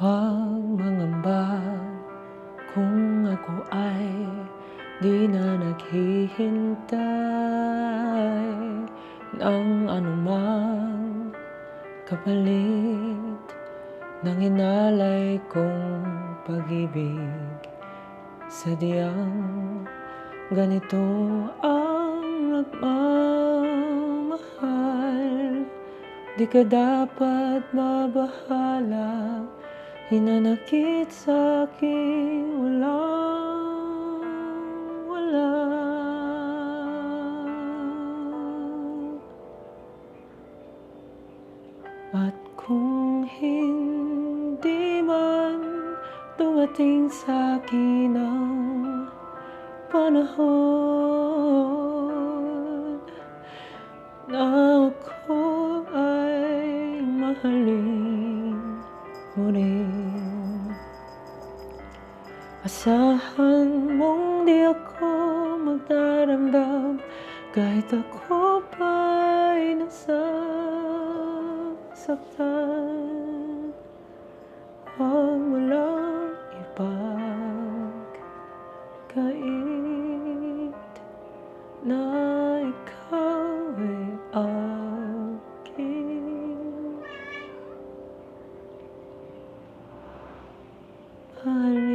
Huwag mangamba kung ako ay di na naghihintay ng anumang kapalit ng inalay kong pag-ibig. Sadyang ganito ang nagmamahal Di ka dapat mabahala Hinanakit sa aking walang wala. At kung hindi man dumating sa akin ang panahon na ako ay mahalin mo rin. Asahan mong di ako magdaramdam kahit ako pa'y nasasaktan. 啊